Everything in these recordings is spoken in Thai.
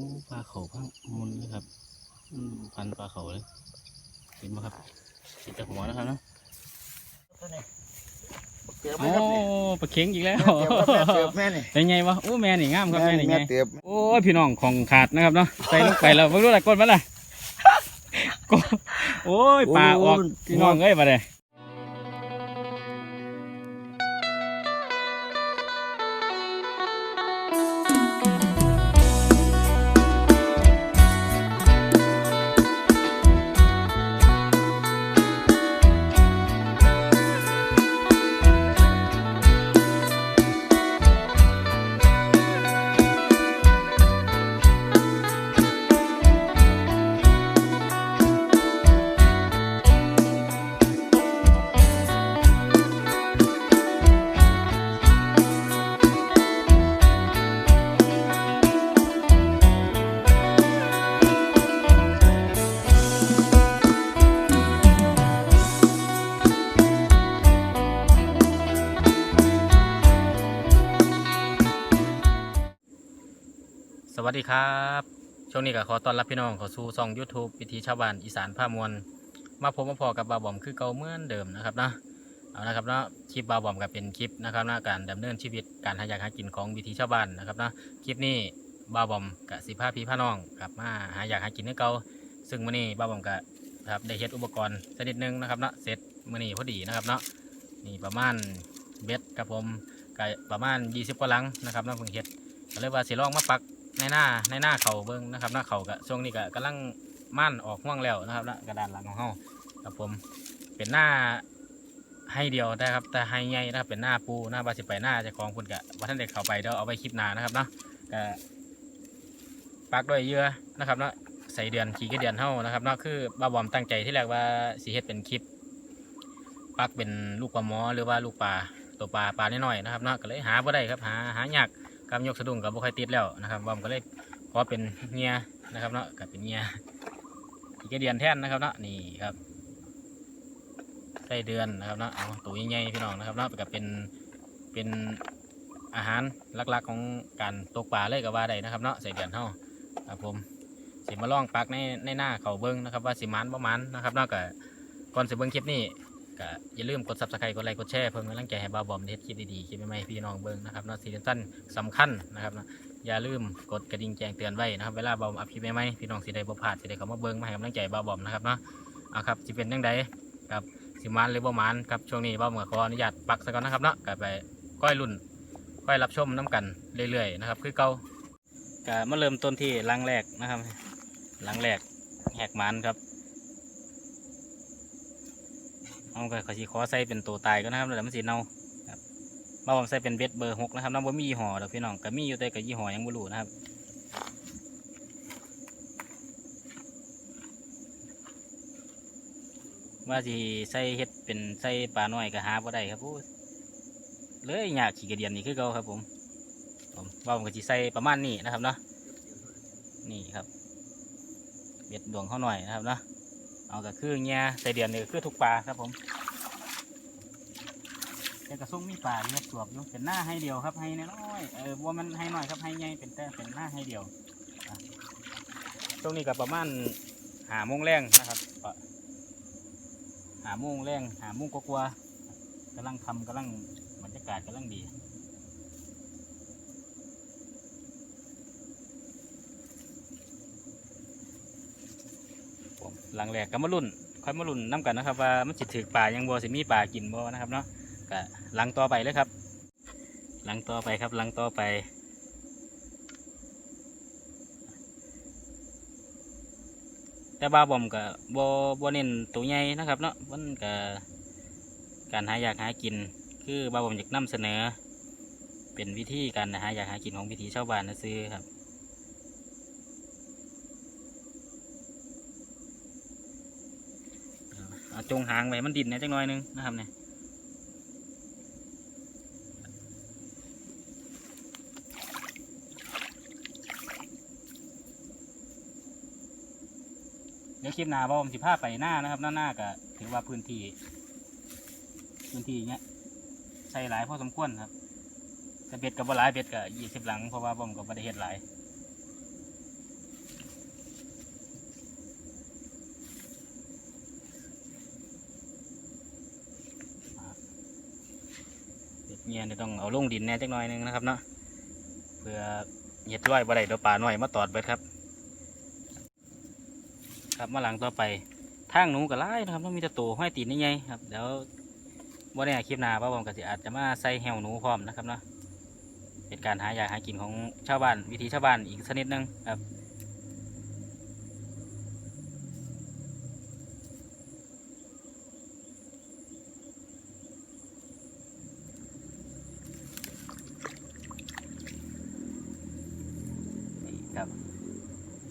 อ้ปลาเขาพังมุนนะครับอืมพันปลาเขาเลยเห็นไหมครับเห็นจากหัวนะครับเนาะเติบไหมโอ้ครับเนี่ยปลาเข็งอีกแล้วเติบครับแม่เติบแม่นี่เป็นไงวะโอ้แม่นี่งามครับแม่นี่ไงแม่เติบโอ้ยพี่น้องของขาดนะครับเนาะใส่ลงไปแล้วไม่รู้อะไรก้นมันล่ะกดโอ้ยปลาออกพี่น้องเอ้ยมาเลย ครับช่วงนี้ก็ขอต้อนรับพี่น้องเข้าสู่ช่อง YouTube วิถีชาวบ้านอีสานผ้ามวลมาพบมาพอกับบาวบอมคือเก่าเหมือนเดิมนะครับเนาะเอานะครับเนาะคลิปบาวบอมก็เป็นคลิปนะครับนะการดำเนินชีวิตการหายากหากินของวิถีชาวบ้านนะครับเนาะคลิปนี้บาวบอมกับสิพาพี่พาน้องกลับมาหายากหากินคือเก่าซึ่งมื้อนี้บาวบอมก็ครับได้เฮ็ดอุปกรณ์ชนิดหนึงนะครับเนาะเสร็จมื้อนี้พอดีนะครับเนาะนี่ประมาณเบ็ดครับผมก็ประมาณ 20กว่าลังนะครับเนาะเพิ่งเฮ็ดก็เลยว่าสิลองมาปัก ในหน้าในหน้าเขาเบิ้งนะครับ หน้าเขาก็ช่วงนี้ก็กำลังม่านออกห่วงแล้วนะครับนะกระดานหลังของเฮาครับผมเป็นหน้าให้เดียวนะครับ แต่ให้ใหญ่นะครับเป็นหน้าปูหน้าบาสิไปหน้าจะของคุณกะว่าท่านเด็กเข้าไปเดี๋ยวเอาไปคลิปหน้านะครับเนาะก็ปักด้วยเหยื่อนะครับเนาะใส่เดือนขี่กระเดือนเฮานะครับเนาะคือบาบอมตั้งใจที่แรกว่าสีเฮ็ดเป็นคลิป ปักเป็นลูกปลาหมอหรือว่าลูกปลาตัวปลาปลาน้อยๆนะครับเนาะก็เลยหาบ่ได้ครับหาหายาก กำยกสะดุ้งกับบุคอยติดแล้วนะครับบอมก็เลยขอเป็นเงียนะครับเนาะกับเป็นเงียอีกเดือนแท่นนะครับเนาะนี่ครับไส้เดือนนะครับเนาะตัวใหญ่ๆพี่น้องนะครับเนาะกับเป็นเป็นอาหารหลักๆของการตกปลาเลยก็ว่าได้นะครับเนาะใส่เดือนเท่าครับผมสิมาล่องปักในในหน้าเขาเบิ้งนะครับว่าสิมันประมันนะครับเนาะก็ก่อนสิเบิ้งคลิปนี้ ก็อย่าลืมกดซับสไครต์กดไลค์กดแชร์เพิ่มกำลังใจให้บาวบอมเฮ็ดคลิปดีๆคลิปใหม่ๆพี่น้องเบิ้งนะครับเนาะซีซั่นสำคัญนะครับนะอย่าลืมกดกระดิ่งแจ้งเตือนไว้นะครับเวลาบาวอัพคลิปใหม่ๆพี่น้องสิได้บ่พลาดสิได้เข้ามาเบิ้งมาให้กำลังใจบาวบอมนะครับเนาะเอาครับสิเป็นจังใดครับสิมันหรือบ่มันครับช่วงนี้บ่าวก็ขออนุญาตปักซะก่อนนะครับเนาะก็ไปก้อยรุ่นก้อยรับชมน้ำกันเรื่อยๆนะครับคือเก่าก็มาเริ่มต้นที่ลังแรกนะครับลังแรกแหกมันครับ เอาก็ขอสิขอใส่เป็นตัวตายก็นะครับแล้วมันสิเน่ามาผมใส่เป็นเบ็ดเบอร์หกนะครับน้ำบ่มียี่ห้อดอกพี่น้องก็มีอยู่แต่กับยี่ห้อยังบ่รู้นะครับว่าสิใส่เฮ็ดเป็นใส่ปลาน้อยก็หาบ่ได้ครับผู้เลยยากขี้กระเดียนนี่คือเก่าครับผมผมว่าผมก็สิใส่ประมาณนี้นะครับเนาะนี่ครับเบ็ดดวงเขาหน่อยนะครับเนาะ เอาก็คือเงี้ยใส่เดียนนี่ก็คือทุกปลาครับผมแต่กระซุ่งมีป่าเรียบสวบอยู่เป็นหน้าให้เดียวครับให้น้อยๆเออว่ามันให้น้อยครับให้ใหญ่เป็นแต่เป็นหน้าให้เดียวอะช่วงนี้ก็ประมาณหาโมงแรงนะครับหาโมงแรงหาโมงกว่าๆกำลังทำกำลังบรรยากาศกำลังดี หลังแรกก็มาลุ่นค่อยมาลุ่นน้ำกันนะครับ ว่ามันสิตถือป่ายังบ่สิมีป่ากินบ่นะครับเนาะก็หลังต่อไปเลยครับ หลังต่อไปครับหลังต่อไปแต่บาบอมกับบอบเน้นตัวใหญ่นะครับเนาะมันก็การหาอยากหากิน คือบาบอมอยากนำเสนอ เป็นวิธีการหาอยากหากินของวิถีชาวบ้านนะซื้อครับ เอา จงหางไว้มันดินเนี่ยจังน้อยหนึงนะครับเนี่ยเดี๋ยวคลิปหน้าบ่ผมสิพาไปหน้านะครับหน้าหน้าก็ถือว่าพื้นที่ พื้นที่เนี้ยใช้หลายพอสมควรครับแต่เบ็ดกับบ่หลายเบ็ดกับยี่สิบหลังเพราะว่าผมกับบ่ได้เฮ็ดหลาย เนี่ยต้องเอาลงดินแน่จักหน่อยหนึงนะครับเนาะเพื่อเห็ดร้อยบ่ได้เดี๋ยวป่าหน่อยมาตอดเบิดครับ ครับมาหลังต่อไปทางหนูก็ไล่นะครับต้องมีต่ตัวห้อยตีนนี่ไงครับเดี๋ยวว่าในคลิปหน้าป้าบอมก็สิอาจจะมาใส่แหวหนูพร้อมนะครับเนาะเป็นการหายาหากินของชาวบ้านวิถีชาวบ้านอีกชนิดหนึงครับ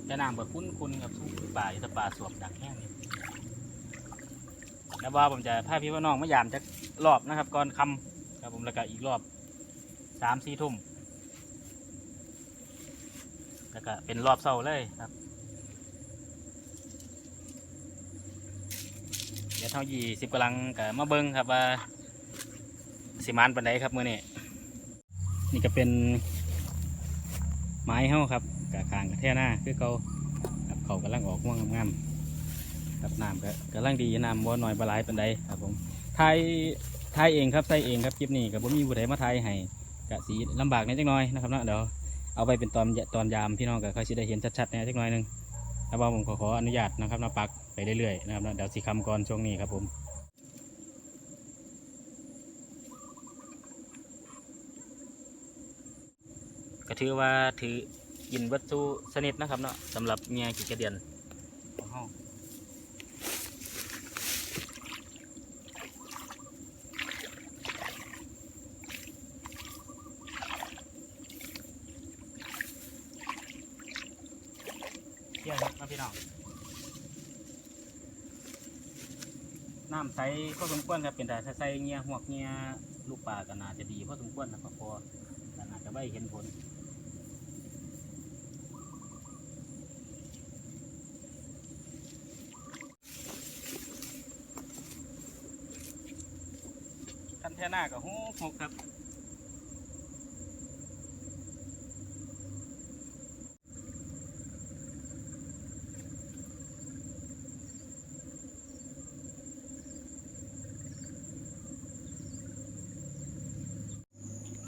จะนำแบบคุ้นคุ้นๆกับทุ่งป่าอยู่แต่ป่าสวบดังแห้งนี่แล้วว่าผมจะพาพี่ว่าน้องมายามจะรอบนะครับ ก่อนคำครับผมแล้วก็อีกรอบสามสี่ทุ่มแล้วก็เป็นรอบเศร้าเลยครับเดี๋ยวเท่ายี่สิบกำลังกับมาเบิ้งครับว่าสิมานปันไดครับมือนี้นี่ก็เป็นไม้เฮาครับ กะคางกะแท่หน้าคือเขาครับเขากำลังออกม่วงงามๆครับน้ำก็กำลังดีน้ำบ่น้อยบ่หลายปานใดครับผมทายทายเองครับใส่เองครับคลิปนี้กับผมมีผู้ใดมาทายให้กะสีลำบากนิดจังน้อยนะครับเนาะเดี๋ยวเอาไปเป็นตอนตอนยามพี่น้องก็ค่อยสิได้เห็นชัดๆแน่จักหน่อยหนึงแล้วว่าผมขอขออนุญาตนะครับนาปักไปเรื่อยๆนะครับนะเดี๋ยวสีคำก่อนช่วงนี้ครับผมก็ถือว่าถือ กินวัตถุสนิทนะครับเนาะสำหรับเมียกิกระเดียนของเฮาเที่ยวครับพี่น้องน้ำใสก็สมควรครับเป็นแต่ถ้าใส่เงียหวกเงียลูกปลาก็น่าจะดีพอสมควรนะครับพอน่าจะไม่เห็นผล คันแท่ หน้ากับหูหกครับ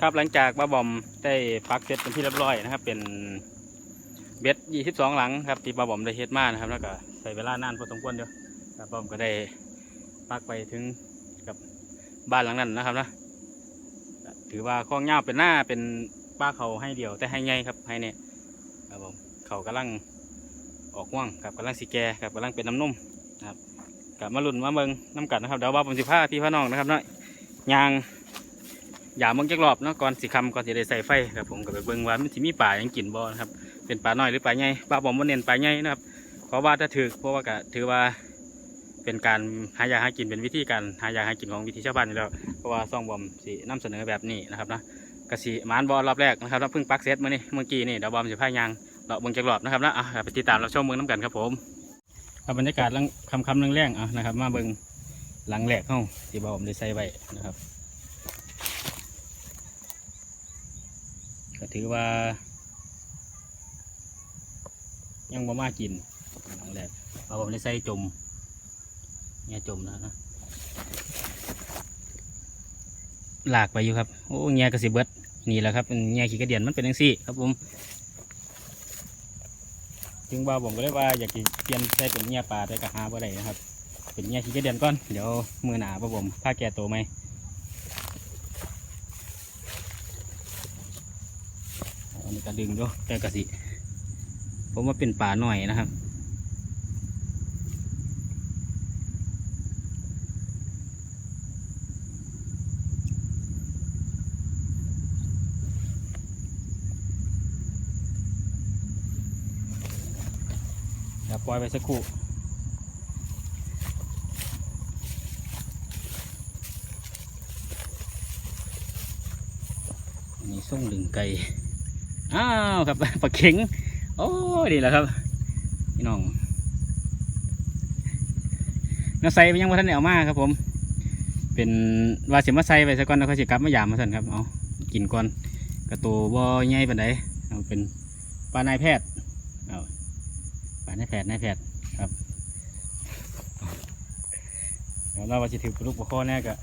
ครับหลังจากบ้าบอมได้ปักเสร็จเป็นที่เรียบร้อยนะครับ เป็นเบ็ดยี่สิบสองหลังครับที่บ้าบอมได้เฮ็ดมานะครับ แล้วก็ใช้เวลานานพอสมควรเดียวบ้าบอมก็ได้ปักไปถึง บ้านหลังนั้นนะครับนะถือว่าคลองเงาเป็นหน้าเป็นป้าเขาให้เดียวแต่ให้ใหญ่ครับให้เนี่ยครับผมเขากำลังออกว่างกับกำลังสีแกกับกำลังเป็นน้ำนุ่มครับกับมาลุ่นมาเบิงน้ำกัดนะครับเดี๋ยวว่าผมสิพาพี่พ่อน้องนะครับเนาะยางอย่ามึงจักรอบเนาะก่อนสิคำก่อนสิได้ใส่ไฟครับผมก็ไปเบิ่งว่ามันสิมีปลายังกินบ่นะครับเป็นปลาน้อยหรือปลาใหญ่ปลาบอมบ่เน้นปลาใหญ่นะครับเพราะว่าถ้าถือเพราะว่าก็ถือว่า เป็นการหายาหากินเป็นวิธีการหายาหากินของวิถีชาวบ้านอยู่แล้วเพราะว่าซองบอมสินำเสนอแบบนี้นะครับนะกระสิหมานบอลรอบแรกนะครับเพิ่งปักเซตมานี่เมื่อกี้นี่เดี๋ยวบอมสิพายยางเราเบิ่งจักรอบนะครับนะอะไปติดตามเราชมเบิ่งน้ำกันครับผมครับบรรยากาศลังคำคำๆแรงๆอะนะครับ มาเบิ่งหลังแรกเข้าที่บอมได้ใส่ไว้นะครับก็ถือว่า ยังบ่มากินครั้งแรกเอาผมได้ใส่จม เนี่ยจมนะนะหลากไปอยู่ครับโอ้เงียกระสิเบิดนี่แหละครับเป็นเงียขี้กระเดียนมันเป็นจังซี่ ครับผมถึงว่าผมก็เลยว่าอยากจะเปลี่ยนใส่เป็นเงียปลาได้กระหาบ่ได้นะครับ เป็นเงียขี้กระเดียนก่อนเดี๋ยวมือหนาป่ะผมผ้าแก่ตัวไหมอันนี้ก็ดึงดูแต่กะสิ ผมว่าเป็นป่าหน่อยนะครับ ปล่อยไปสักครู่นนี้ส่งลึงไก่อ้าวครับปลาเข็งโอ้ดีแล้วครับพี่น้องน้าใส่ยังว่าท่านเอามาครับผม เป็นวาสิมาใสไปสักก่อนแล้วเขาสิกลับมายามมาสั่นครับเอากินก่อนกระตูบ่ใหญ่ปานใดเอาเป็นปลานายแพทย์ ในแผดในแผดครับเดี๋ยวเราจะถือลูกประคอแน่กะ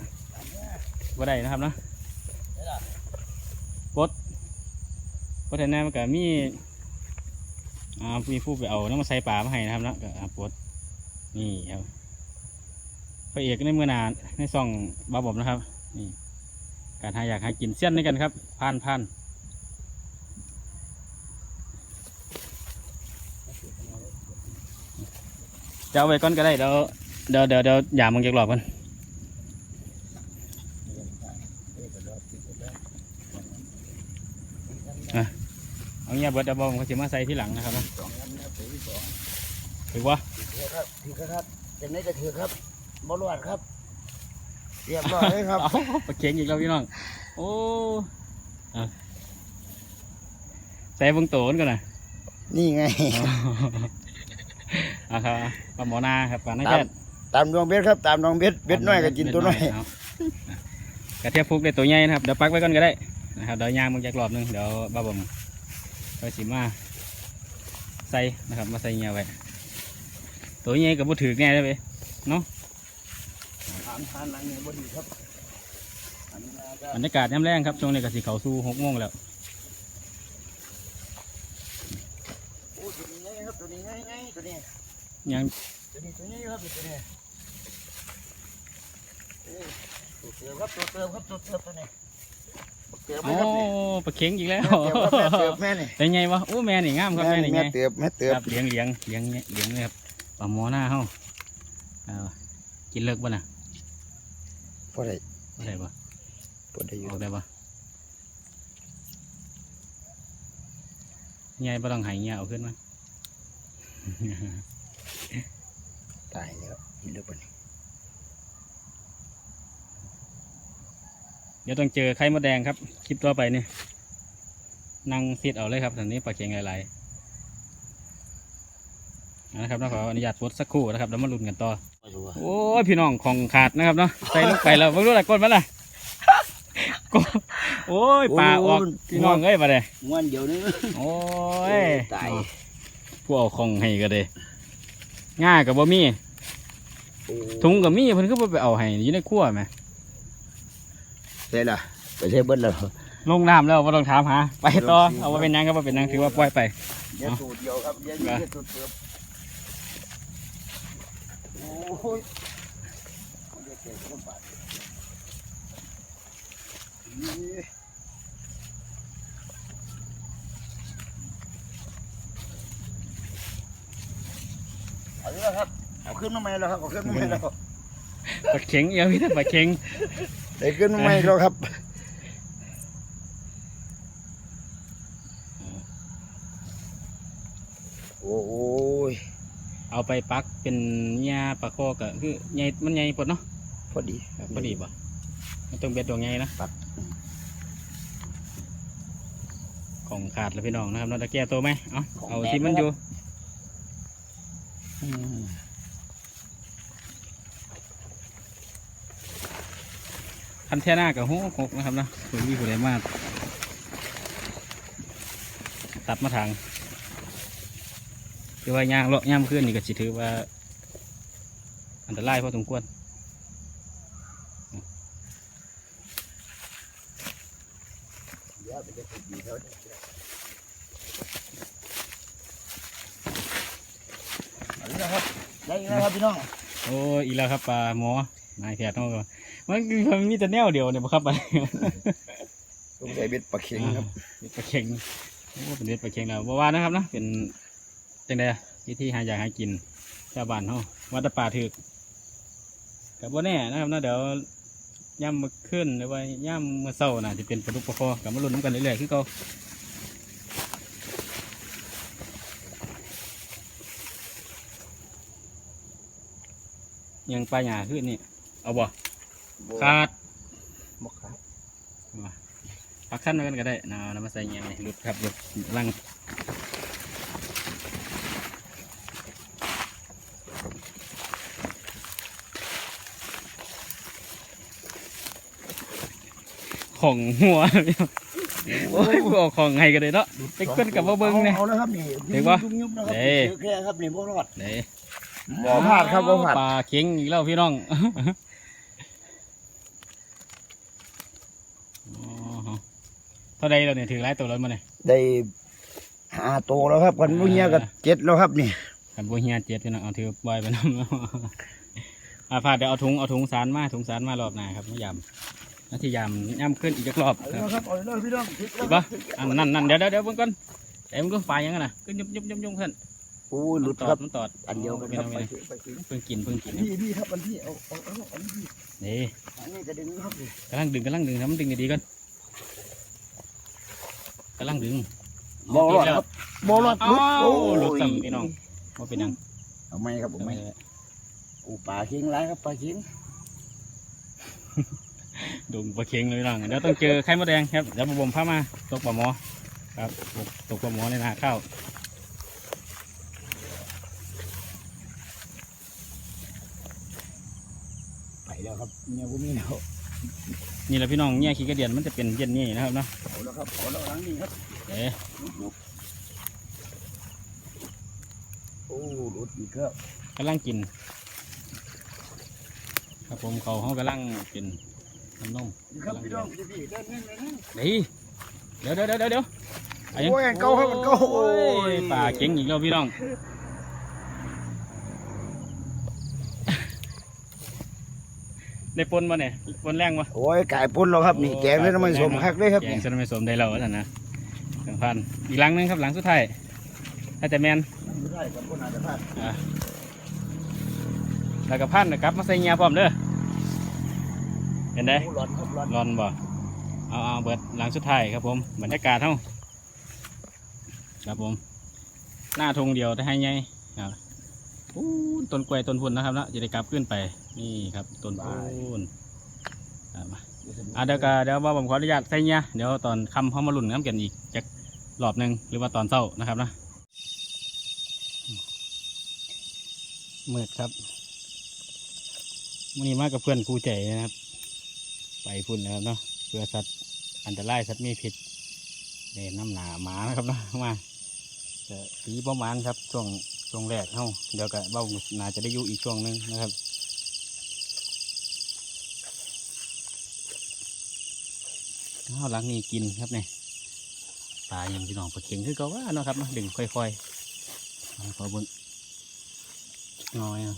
ก็ได้นะครับเนาะปดปดแน่มันก็มี่มีผู้ไปเอาน้ำมาใส่ป่ามาให้นะครับเนาะก็ปดนี่ครับพระเอกในเมื่อนานในซองบาบอมนะครับนี่การหาอยากหากินเส้นด้วยกันครับพันพัน จะเอาไว้ก่อนก็ได้เดี๋ยวเดี๋ยวเดี๋ยวเดี๋ยวอย่ามึงจะหลอกกันเอาเงี้ยเบิดเดี๋ยวบอมเขาจะมาใส่ที่หลังนะครับนะสองลำนะครับถือที่สองถือว่าถือครับถือครับจะไหนจะถือครับบอลวดครับเรียบร้อยเลยครับเอาปลาเค็งอีกแล้วพี่น้อง โอ้อะใส่เบงโตนก่อนนะนี่ไง อะครับปลาหมอนาครับปลาหน้าแค่ตามดวงเบ็ดครับ ตามดวงเบ็ดเบ็ดน้อยก็กินตัวน้อยเากระเทียมฟุกได้ตัวใหญ่นะครับเดี๋ยวปักไว้ก่อนก็ได้นะครับเดี๋ยวย่างมึงจากรอบหนึงเดี๋ยวบ้าบอมก็สิมาใส่นะครับมาใส่เงี้ยไว้ตัวใหญ่กับบุถือแน่เลยเว้ยถามทานหลังเนี่ยบดีครับอันนี้ก็บรรยากาศย่ำแรงครับช่วงนี้ก็สิเขาสู่หกโมงแล้วโอ้ตัวนี้ไงครับตัวนี้ไงไงตัวนี้ ยังตัวนี้ตัวนี้ครับตัวนี้เอ้ยตัวเติมครับตัวเติมครับตัวเติมตัวนี้ตัวเติมไหมโอ้ครับนี่ปลาเค็งอีกแล้วแม่เติมครับแม่เติมแม่นี่เป็นไงวะโอ้แม่นี่งามครับแม่นี่ไงแม่เติมแม่เติมครับเลี้ยงเลี้ยงเลี้ยงเลี้ยงเลยครับปลาหมอหน้าเฮาเอากินเลิกบ่น่ะพอได้บ่ได้บ่พอได้อยู่ออกได้บ่ใหญ่บ่ต้องใหายเงี้ยเอาขึ้นมา ตายแล้วกินแล้วปะนี่เดี๋ยวต้องเจอไข่มดแดงครับ คลิปต่อไปนี่นั่งซีดเอาเลยครับตอนนี้ปลาเค็งหลายๆเอานะครับเราขออนุญาตปลดสักครู่นะครับแล้วมาลุ้นกันต่อไม่รู้ว่าโอ้ยพี่น้องของขาดนะครับเนาะใส่ลงไปแล้วไม่รู้อะไรกดมาล่ะกดโอ้ยปลาออกพี่น้องเอ้ยมาเลยงวนเดี๋ยวนี้โอ้ยตายผู้เอาของให้ก็เลย ง่ายกับบ่มีถุงกับมีเพิ่นก็บ่ไปเอาให้อยู่ในครัวแหมใช่ล่ะไปใช่เบิ้ลแล้วลงน้ำแล้วบ่ต้องถามหาไปต่อเอาว่าเป็นหยังครับว่าเป็นหยังถือว่าปล่อยไปเดี๋ยวสูตรเดียวครับเดี๋ยวมาเดี๋ยวสูตรเติมโอ้ยเดี๋ยวเก็บลงไป เอาดีแล้วครับเอาขึ้นมาใหม่แล้วครับเอาขึ้นมาใหม่แล้วปลาเข็งเอียวพี่แต่ปลาเข็งได้ขึ้นมาใหม่แล้วครับโอ้โหยเอาไปปักเป็นหญ้าปลาคอก็คือใหญ่มันใหญ่ปดเนาะพอดีพอดีบ่มันต้องเบ็ดดวงใหญ่นะปักของขาดแล้วพี่น้องนะครับเราจะแก้ตัวไหมเอาเอาที่มันอยู่อืม คันแท่หน้ากับหูกกนะครับนะคุณวิผู้ใดมากตัดมาทางคือว่าย่างเลาะย่ามขึ้นนี่ก็สิถือว่า อันตรายพอสมควรเดี๋ยวไปจะติดอยู่แถวนี้เอาดีแล้วครับ ได้อีกแล้วครับพี่น้องโอ้ยอีกแล้วครับปลาหมอนายแพทย์น้องก็มันมันมีแต่แนวเดียวเนี่ยบ่ครับไปต้องใส่เบ็ดปลาเค็งครับเป็นปลาเค็งโอ้เป็นเด็ดปลาเค็งแล้วบ่ว่านะครับนะเป็นจังไดวิธีหาอยากหากินชาวบ้านเฮาวัดแตะป่าถึกกับบ่แน่นะครับนะเดี๋ยวย่ำมาขึ้นหรือว่าย่ำมาเศร้าน่ะจะเป็นปลาดุกปลาคอกับมาลุ้นน้ำกันเรื่อยๆคือเก่า ยังปลาหยาขึ้นนี่ เอาบ่ขาดบกครับปักขั้นไว้กันก็ได้นะเอาน้ำมาใส่เงี้ยนี่หลุดครับหลุดลังของหัวโอ้ยผู้เออกของไงกันเลยเนาะไปขึ้นกับว่าเบิ้งเนี่ยเอาแล้วครับนี่เห็นปะยุบยุบนะครับเด้เจอแค่ครับนี่บ่รอดเด้ บ่พลาดครับบ่พลาดปลาเค็งอีกแล้วพี่น้องอ๋อเท่าใดเราเนี่ยถือหลายตัวแล้วมาเนี่ยได้ห้าโตแล้วครับกันมุเฮียก็เจ็ดแล้วครับนี่กันบัวเฮียเจ็ดพี่น้องเอาถือบอยไปน้ำอาพาดเดี๋ยวเอาถุงเอาถุงสารมาถุงสารมารอบหน้าครับมายำนาทียำย่ำขึ้นอีกจักรอบเอาคแล้รัวบครับเอาแล้วพี่น้องพริกแล้วบ่อันนั่นนั่นเดี๋ยวเดี๋ยวเดี๋ยวเพิ่งก่อนเดี๋ยวมึงก็ปลายังไงนะขึ้นยุบยุบยุบยุบเพื่อน โอ้ยหลุดตอครัดบมันตอดอันเดียวกันไม่ครับต้องไปไม่ถึงไปถึงเพิ่งกินเพิ่งกินพี่พี่ครับอันพี่เอาเอาเอาอันพี่นี่อันนี้กระดึงครับนี่กำลังดึงกำลังดึงทำมันดึงดีๆก่อนกำลังดึงบอลอดครับบอลอดหลุดอ้าวโอ้หลุดยซ้ำพี่น้องว่าเป็นหยังเอาไม่ครับผมไม่โอ้ปลาเค็งไรครับปลาเค็งดุงปลาเค็งเลยพี่น้องเดี๋ยวต้องเจอไข่มดแดงครับเดี๋ยวมาบ่มผ้ามาตกปลาหมอครับตกปลาหมอในนาข้าว ไป แล้วครับเนี่ยผมมีแล้วนี่แหละพี่น้องเนี่ยขี้กระเดียนมันจะเป็นเย็นนี่นะครับเนาะเอาแล้วครับเอาแล้วหลังนี้ครับเอ๊ะโอ้หลุดอีกครับกำลังกิน ครับผมเขาเขากำลังเป็นน้ำนมนี่ครับพี่น้องพี่พี่เดินเดินเดินเดินนี่เดี๋ยวเดี๋ยวเดี๋ยวเดี๋ยวะยังโอ้ยเก่าครับมันเก่าโอ้ยป่าเก่งอีกแล้วพี่น้อง ได้ปนมาเนี่ยปนแรงวะโอ้ยไก่ปุ่นแล้วครับนี่แกงเลยน้ำมันสมคักเลยครับแกนี่งเส้นไม่สมได้แล้วนั่นนะสองพันอีกหลังหนึงครับหลังสุดท้ายถ้าจะแมนไม่ได้ครับคนอาจจะพลาดอะแล้วก็พันนะครับมาใส่เงียพร้อมเด้อเห็นได้โอ้ร้อนครับร้อนรอนบ่เอาเอาเบิดหลังสุดท้ายครับผมบรรยากาศเท่าครับผม หน้าทงเดียวแต่ให้ไงครับอู้ต้นกล้วยต้นพุ่นนะครับเนาะจะได้กลับขึ้นไป นี่ครับต้นพุ่นอะมาอะเดี๋ยวก็เดี๋ยวว่าผมขออนุญาตใส่เงียเดี๋ยวตอนค่ำเขามาลุ่นน้ำกันอีกจากรอบหนึ่งหรือว่าตอนเช้านะครับนะมืดครับวันนี้มากับเพื่อนครูใจนะครับ ไปพุ่นนะครับเนาะเพื่อสัตว์อันตรายสัตว์มีพิษเด่นน้ำหนาหมานะครับเนาะมาจะปีประมาณครับช่วงช่วงแรกเฮาเดี๋ยวก็เบ้าน่าจะได้อยู่อีกช่วงหนึงนะครับ เฮาวหลังนี้กินครับเนี่ยปลายังพี่น้องปลาเข็งคือเก็ว่าเนาะครับเนาดึงค่อยๆขอบนน้อยอะ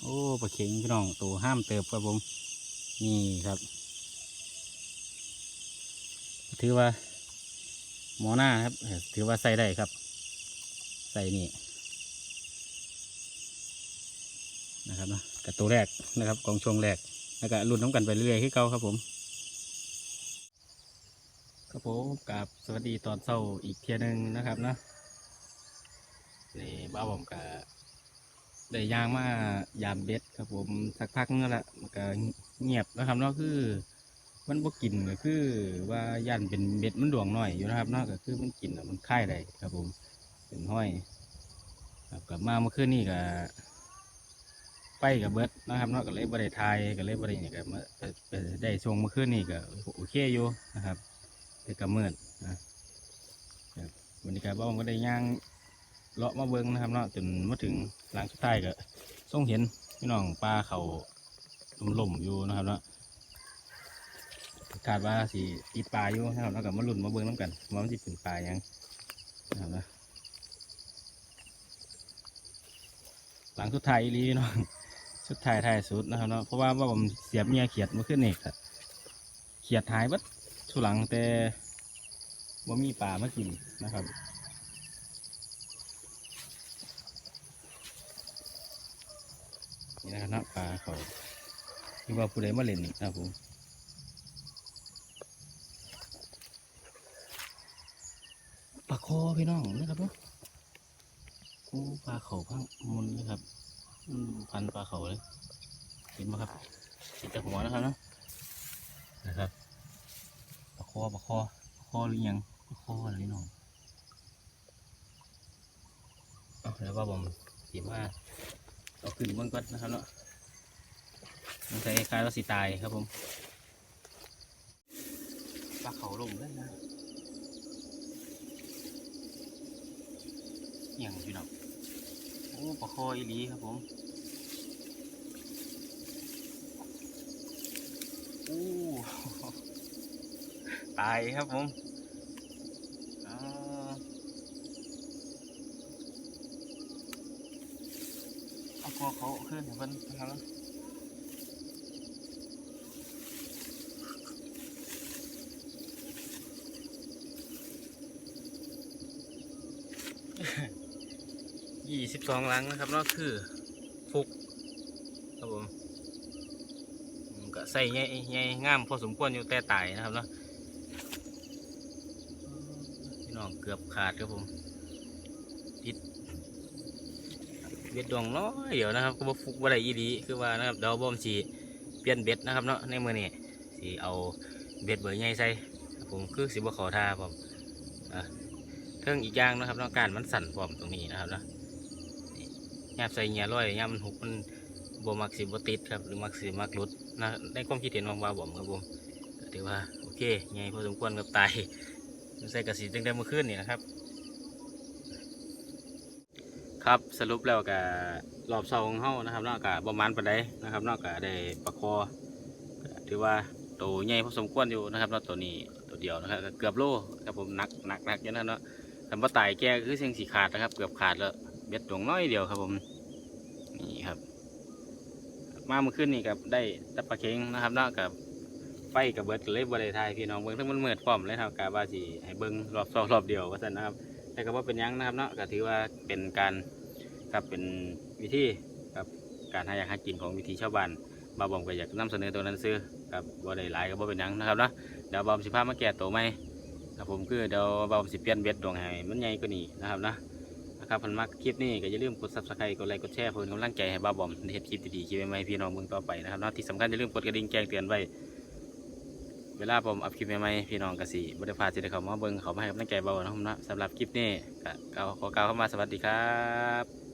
โอ้ปลาเข็งพี่น้องตัวห้ามเติบครับผมนี่ครับ ถือว่า หมอหน้าครับ ถือว่าใส่ได้ครับ ใส่นี่นะครับนะกับตัวแรกนะครับกองช่วงแรก แล้วก็รุ่นน้ำกันไปเรื่อยๆให้เก่าครับผม ครับผมกับสวัสดีตอนเช้าอีกเทียหนึงนะครับนะนี่บ้าผมกับได้ยางมายามเบ็ดครับผมสักพักนึงแล้วละมันก็เงียบนะครับเนาะคือ มันบ่กินก็คือ ว่าย่านเป็นเบ็ดมันดวงน้อยอยู่นะครับเนาะก็คือมันกินมันค่ายได้ครับผมเป็นห้อย ครับกลับมาเมื่อคืนนี้ก็ กับเบิดนะครับเนาะก็เลยบ่ไทายก็เลยบ่ได้เนี่ยก็มาไปไปได้ช่วงเมื่อคืนนี้ก็โอเคอยู่นะครับแต่ก็มืดนะครับวันนี้ก็บ้องก็ได้ย่างเลาะมาเบิ้งนะครับเนาะจนมาถึงหลังสุดท้ายก็ส่งเห็นพี่น้องปลาเขาล่มๆอยู่นะครับเนาะคาดว่าสีติดปลาอยู่นะครับแล้วก็มาลุ่นมาเบิ้งน้ำกันว่ามันจะเป็นปลายังนะครับนะหลังสุดท้ายอีลีเนาะ สุดท้ายท้ายสุดนะครับเนาะเพราะว่าว่าผมเสียบเมียเขียดมื่อคืนนี่ครับเขียดหายบัดทุหลังแต่ว่ามีปลามากินนะครับนี่นะครับปลาเขาที่ว่าผู้ใดมาเล่นนี่นะครับผมปลาคอพี่น้องนะครับเนาะโอ้ปลาเขาพังมุนนะครับ พันปลาเขาเลยเห็นไหมครับติดจากหัวนะครับนะนะครับปลาคอปลาคอปลาคอหรือยังปลาคออะไรน้องเอาแล้วว่าผมเห็นว่าเอาขึ้นเบื้องก่อนนะครับเนาะมันจะคล้ายๆว่าสีตายครับผมปลาเขาลงเลยนะอย่างพี่น้อ โอ้ปลาคออีหลีครับผมโอ้ตายครับผมเอาคอเขาขึ้นเห้เพิ่นนะครับ ยี่สิบสองลังนะครับเนาะคือฟุกครับผมก็ใส่ใหญ่ใหญ่งามพอสมควรอยู่แต่ตายนะครับเนาะพี่น้องเกือบขาดครับผมติดเบ็ดดวงน้อยเดี๋ยวนะครับก็บ่ฟุกบ่ได้อีดีคือว่านะครับเดี๋ยวบอมสีเปลี่ยนเบ็ดนะครับเนาะในมือนี้สีเอาเบ็ดเบอร์ใหญ่ใส่ครับผมคือสีบ่เขอทาผมอะเทิงอีกอย่างนะครับเนาะการมันสั่นพร้อมตรงนี้นะครับเนาะ ยามใส่เงียร้อยยามมันหุบมันบมักสิบติดครับหรือมักสิมักหลุดนะในความคิดเห็นของว่าผมครับผมถือว่าโอเคไงพอสมควรกับตายใส่กระสีตั้งแต่เมื่อคืนนี่นะครับ ครับสรุปแล้วกับรอบเสาของเฮานะครับนอกจากประมาณปานใดนะครับ นอกจากได้ประคอกถือว่าโตใหญ่พอสมควรอยู่นะครับนาะตัวนี้ตัวเดียวนะครับเกือบโลครับผมหนักหนักหนักอย่างนั้นเนาะแต่ว่าตายแกคือเสียงสีขาดนะครับ เกือบขาดแล้ว เบ็ดดวงน้อยเดียวครับผมนี่ครับ มาเมื่อคืนนี่กับได้ตะปลาเค็งนะครับเนาะกับไฟกับเบิดก็เลยบริไทยพี่น้องเบิ้งทั้งมันเมืดพร้อมเลยครับกาบาสีให้เบิ้งรอบสองรอบเดียวว่าซั่นนะครับ แต่ก็ว่าเป็นยังนะครับเนาะก็ถือว่าเป็นการครับเป็นวิธีครับการหาอยากหากินของวิธีชาวบ้านบาบอมก็อยากนำเสนอตัวนั้นซื้อครับบ่ได้หลายก็บ่เป็นยังนะครับเนาะเดี๋ยวบาบอมสิพามาแก้ตัวใหม่ครับผมคือเดี๋ยวบาบอมสิเปลี่ยนเบ็ดดวงให้มันใหญ่กว่านี้นะครับเนาะ นะครับพันมากคลิปนี้ก็อย่าลืมกด subscribe กดไลค์กดแชร์เพื่อนกำลังใจให้บ้าบอมในเห็ดคลิปดีๆคลิปใหม่ๆพี่น้องมึงต่อไปนะครับนะที่สำคัญอย่าลืมกดกระดิ่งแจ้งเตือนไว้เวลาผมอัพคลิปใหม่ๆพี่น้องกสีบริพาดสิได้เขามาเบิ้งเขามาให้กำลังใจเบานะครับนะสำหรับคลิปนี้ก็ขอกล่าวเข้ามาสวัสดีครับ